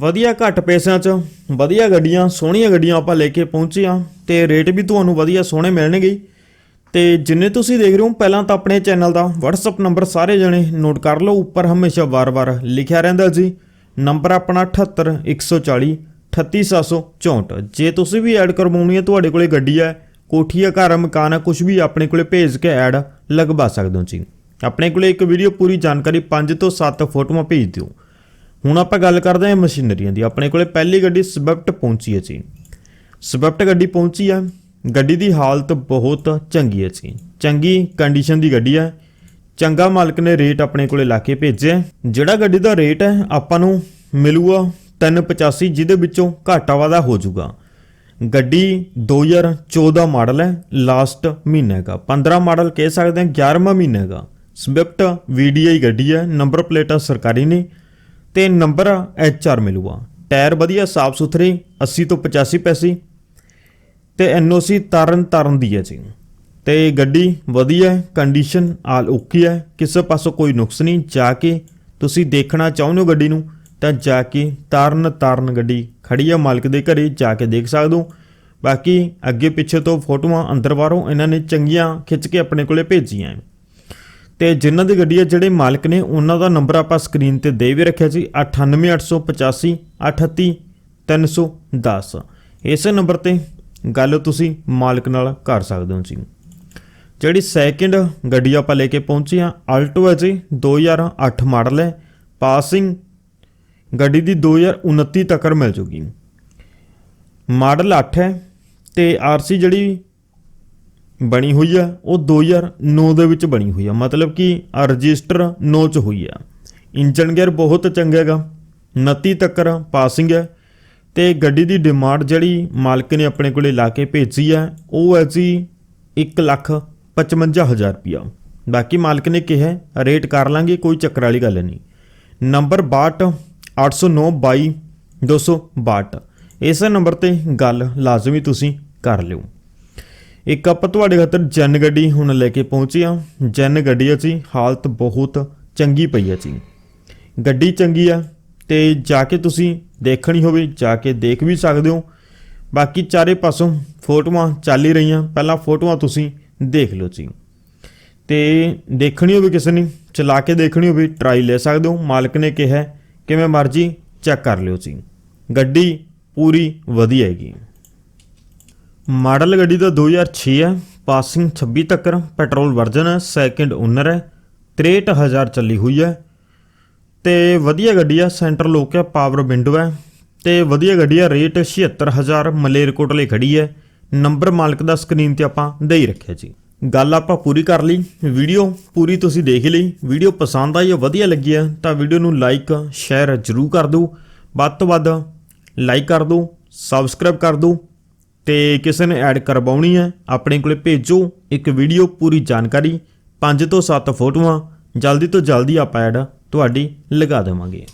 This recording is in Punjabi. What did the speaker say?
ਵਧੀਆ ਘੱਟ ਪੈਸਿਆਂ 'ਚ, ਵਧੀਆ ਗੱਡੀਆਂ, ਸੋਹਣੀਆਂ ਗੱਡੀਆਂ ਆਪਾਂ ਲੈ ਕੇ ਪਹੁੰਚੇ ਆ ਤੇ ਰੇਟ ਵੀ ਤੁਹਾਨੂੰ ਵਧੀਆ ਸੋਹਣੇ ਮਿਲਣਗੇ ਹੀ। ਤੇ ਜਿੰਨੇ ਤੁਸੀਂ ਦੇਖ ਰਹੇ ਹੋ, ਪਹਿਲਾਂ ਤਾਂ ਆਪਣੇ ਚੈਨਲ ਦਾ WhatsApp ਨੰਬਰ ਸਾਰੇ ਜਣੇ ਨੋਟ ਕਰ ਲਓ, ਉੱਪਰ ਹਮੇਸ਼ਾ ਵਾਰ-ਵਾਰ ਲਿਖਿਆ ਰਹਿੰਦਾ ਜੀ। ਨੰਬਰ ਆਪਣਾ 78140 38764 ਜੇ ਤੁਸੀਂ ਵੀ ਐਡ ਕਰਵਾਉਣੀ ਹੈ, ਤੁਹਾਡੇ ਕੋਲੇ ਗੱਡੀ ਹੈ, ਕੋਠੀ ਹੈ, ਘਰ ਮਕਾਨ ਹੈ ਕੁਝ ਵੀ ਆਪਣੇ ਕੋਲੇ ਭੇਜ ਕੇ ਐਡ ਲਗਵਾ ਸਕਦੇ ਹੋ ਜੀ। ਆਪਣੇ ਕੋਲੇ ਇੱਕ ਵੀਡੀਓ ਪੂਰੀ ਜਾਣਕਾਰੀ 5 ਤੋਂ 7 ਫੋਟੋਆਂ ਭੇਜ ਦਿਓ। ਹੁਣ ਆਪਾਂ ਗੱਲ ਕਰਦੇ ਹਾਂ ਮਸ਼ੀਨਰੀਆਂ ਦੀ। ਆਪਣੇ ਕੋਲੇ ਪਹਿਲੀ ਗੱਡੀ ਸਵਿਫਟ ਪਹੁੰਚੀ ਹੈ ਜੀ। ਸਵਿਫਟ ਗੱਡੀ ਪਹੁੰਚੀ ਹੈ ਗੱਡੀ ਦੀ ਹਾਲਤ ਬਹੁਤ ਚੰਗੀ ਹੈ ਜੀ। ਚੰਗੀ ਕੰਡੀਸ਼ਨ ਦੀ ਗੱਡੀ ਹੈ ਚੰਗਾ ਮਾਲਕ ਨੇ ਰੇਟ ਆਪਣੇ ਕੋਲੇ ਲਾ ਕੇ ਭੇਜਿਆ। ਜਿਹੜਾ ਗੱਡੀ ਦਾ ਰੇਟ ਹੈ, ਆਪਾਂ ਨੂੰ ਮਿਲੂਗਾ 385 ਜਿਹਦੇ ਵਿੱਚੋਂ ਘਾਟਾ ਵਾਦਾ ਹੋ ਜਾਊਗਾ। ਗੱਡੀ 2014 ਮਾਡਲ ਹੈ ਲਾਸਟ ਮਹੀਨੇ ਦਾ 15 ਮਾਡਲ ਕਹਿ ਸਕਦੇ ਹਾਂ 11ਵਾਂ ਮਹੀਨੇ ਦਾ ਸਵਿਫਟ VDI ਗੱਡੀ ਹੈ ਨੰਬਰ ਪਲੇਟਾਂ ਸਰਕਾਰੀ ਨੇ। ਤੇ ਨੰਬਰ HR ਮਿਲੂਗਾ। ਟਾਇਰ ਵਧੀਆ, ਸਾਫ਼ ਸੁਥਰੇ 80 ਤੋਂ 85 ਪੈਸੇ। ਤੇ ਐਨਓਸੀ ਤਰਨ ਤਰਨ ਦੀ ਹੈ ਜੀ। ਤੇ ਗੱਡੀ ਵਧੀਆ ਕੰਡੀਸ਼ਨ ਆਲ ਓਕੇ ਹੈ, ਕਿਸੇ ਪਾਸੋਂ ਕੋਈ ਨੁਕਸ ਨਹੀਂ, ਜਾ ਕੇ ਤੁਸੀਂ ਦੇਖਣਾ ਚਾਹੁੰਦੇ ਹੋ ਗੱਡੀ ਨੂੰ, ਤਾਂ ਜਾ ਕੇ ਤਰਨ ਤਰਨ ਗੱਡੀ ਖੜੀ ਹੈ ਮਾਲਕ ਦੇ ਘਰੇ ਜਾ ਕੇ ਦੇਖ ਸਕਦੇ ਹੋ। ਬਾਕੀ ਅੱਗੇ ਪਿੱਛੇ ਤੋਂ ਫੋਟੋਆਂ ਅੰਦਰ ਬਾਹਰੋਂ ਇਹਨਾਂ ਨੇ ਚੰਗੀਆਂ ਖਿੱਚ ਕੇ ਆਪਣੇ ਕੋਲੇ ਭੇਜੀਆਂ ਤੇ ਜਿਨ੍ਹਾਂ ਦੀ ਗੱਡੀ ਹੈ, ਜਿਹੜੇ ਮਾਲਕ ਨੇ, ਉਹਨਾਂ ਦਾ ਨੰਬਰ ਆਪਾਂ ਸਕਰੀਨ ਤੇ ਦੇ ਵੀ ਰੱਖਿਆ ਜੀ 98885 38310 ਇਸੇ ਨੰਬਰ ਤੇ ਗੱਲ ਤੁਸੀਂ ਮਾਲਕ ਨਾਲ ਕਰ ਸਕਦੇ ਹੋ ਜੀ। ਜਿਹੜੀ ਸੈਕਿੰਡ ਗੱਡੀ ਆਪਾਂ ਲੈ ਕੇ ਪਹੁੰਚੇ ਆ ਆਲਟੋ ਹੈ ਜੀ 2008 ਮਾਡਲ ਹੈ। ਪਾਸਿੰਗ ਗੱਡੀ ਦੀ 2029 ਤੱਕ ਮਿਲ ਜੂਗੀ। ਮਾਡਲ 8 ਹੈ ਤੇ ਆਰਸੀ ਜਿਹੜੀ ਬਣੀ ਹੋਈ ਆ, ਉਹ 2009 ਦੇ ਵਿੱਚ ਬਣੀ ਹੋਈ ਆ। ਮਤਲਬ ਕਿ ਰਜਿਸਟਰ 9 ਚ ਹੋਈ ਆ। ਇੰਜਨ ਗੇਅਰ ਬਹੁਤ ਚੰਗਾ ਹੈਗਾ 29 ਤੱਕ ਪਾਸਿੰਗ ਹੈ ਤੇ ਗੱਡੀ ਦੀ ਡਿਮਾਂਡ ਜਿਹੜੀ ਮਾਲਕ ਨੇ ਆਪਣੇ ਕੋਲੇ ਲਾ ਕੇ ਭੇਜੀ ਹੈ ਉਹ ਹੈ ਜੀ 1 ਲੱਖ 55000 ਰੁਪਿਆ ਬਾਕੀ ਮਾਲਕ ਨੇ ਕਿਹਾ, ਰੇਟ ਕਰ ਲਾਂਗੇ, ਕੋਈ ਚੱਕਰ ਵਾਲੀ ਗੱਲ ਨਹੀਂ। ਨੰਬਰ 62 809 22 262 ਇਸ ਨੰਬਰ ਤੇ ਗੱਲ ਲਾਜ਼ਮੀ ਤੁਸੀਂ ਕਰ ਲਿਓ। ਇੱਕ ਆਪਾਂ ਤੁਹਾਡੇ ਖਾਤਰ ਜਨ ਗੱਡੀ ਹੁਣ ਲੈ ਕੇ ਪਹੁੰਚੇ ਆ ਜਨ ਗੱਡੀ ਆ ਜੀ, ਹਾਲਤ ਬਹੁਤ ਚੰਗੀ ਪਈ ਆ ਜੀ। ਗੱਡੀ ਚੰਗੀ ਆ ਤੇ ਜਾ ਕੇ ਤੁਸੀਂ ਦੇਖਣੀ ਹੋਵੇ, ਜਾ ਕੇ ਦੇਖ ਵੀ ਸਕਦੇ ਹੋ। ਬਾਕੀ ਚਾਰੇ ਪਾਸੋਂ ਫੋਟੋਆਂ ਚੱਲ ਹੀ ਰਹੀਆਂ। ਪਹਿਲਾਂ ਫੋਟੋਆਂ ਤੁਸੀਂ ਦੇਖ ਲਓ ਜੀ। ਤੇ ਦੇਖਣੀ ਹੋਵੇ ਕਿਸੇ ਨੇ, ਚਲਾ ਕੇ ਦੇਖਣੀ ਹੋਵੇ ਟਰਾਈ ਲੈ ਸਕਦੇ ਹੋ। ਮਾਲਕ ਨੇ ਕਿਹਾ, ਕਿਵੇਂ ਮਰਜ਼ੀ ਚੈੱਕ ਕਰ ਲਿਓ ਜੀ। ਗੱਡੀ ਪੂਰੀ ਵਧੀਆ ਹੈਗੀ। ਮਾਡਲ ਗੱਡੀ ਦਾ 2006 ਹੈ, ਪਾਸਿੰਗ 26 ਤੱਕ ਪੈਟਰੋਲ ਵਰਜਨ ਹੈ ਸੈਕਿੰਡ ਓਨਰ ਹੈ 63000 ਚੱਲੀ ਹੋਈ ਹੈ। ਤੇ ਵਧੀਆ ਗੱਡੀ ਆ ਸੈਂਟਰ ਲੋਕ ਹੈ ਪਾਵਰ ਵਿੰਡੋ ਹੈ। ਤੇ ਵਧੀਆ ਗੱਡੀ ਆ ਰੇਟ 76000 ਮਲੇਰਕੋਟਲੇ ਖੜੀ ਹੈ। ਨੰਬਰ ਮਾਲਕ ਦਾ ਸਕਰੀਨ ਤੇ ਆਪਾਂ ਦੇ ਹੀ ਰੱਖਿਆ ਜੀ। ਗੱਲ ਆਪਾਂ ਪੂਰੀ ਕਰ ਲਈ ਵੀਡੀਓ ਪੂਰੀ ਤੁਸੀਂ ਦੇਖ ਲਈ। ਵੀਡੀਓ ਪਸੰਦ ਆਈ ਹੈ ਵਧੀਆ ਲੱਗੀ ਹੈ ਤਾਂ ਵੀਡੀਓ ਨੂੰ ਲਾਈਕ ਸ਼ੇਅਰ ਜ਼ਰੂਰ ਕਰ ਦਿਓ। ਵੱਧ ਤੋਂ ਵੱਧ ਲਾਈਕ ਕਰ ਦਿਓ ਸਬਸਕ੍ਰਾਈਬ ਕਰ ਦਿਓ। ਤੇ ਕਿਸੇ ਨੇ ਐਡ ਕਰਵਾਉਣੀ ਹੈ, ਆਪਣੇ ਕੋਲੇ ਭੇਜੋ ਇੱਕ ਵੀਡੀਓ ਪੂਰੀ ਜਾਣਕਾਰੀ। 5 ਤੋਂ 7 ਫੋਟੋਆਂ, ਜਲਦੀ ਤੋਂ ਜਲਦੀ ਆਪਾਂ ਐਡ ਤੁਹਾਡੀ ਲਗਾ ਦੇਵਾਂਗੇ।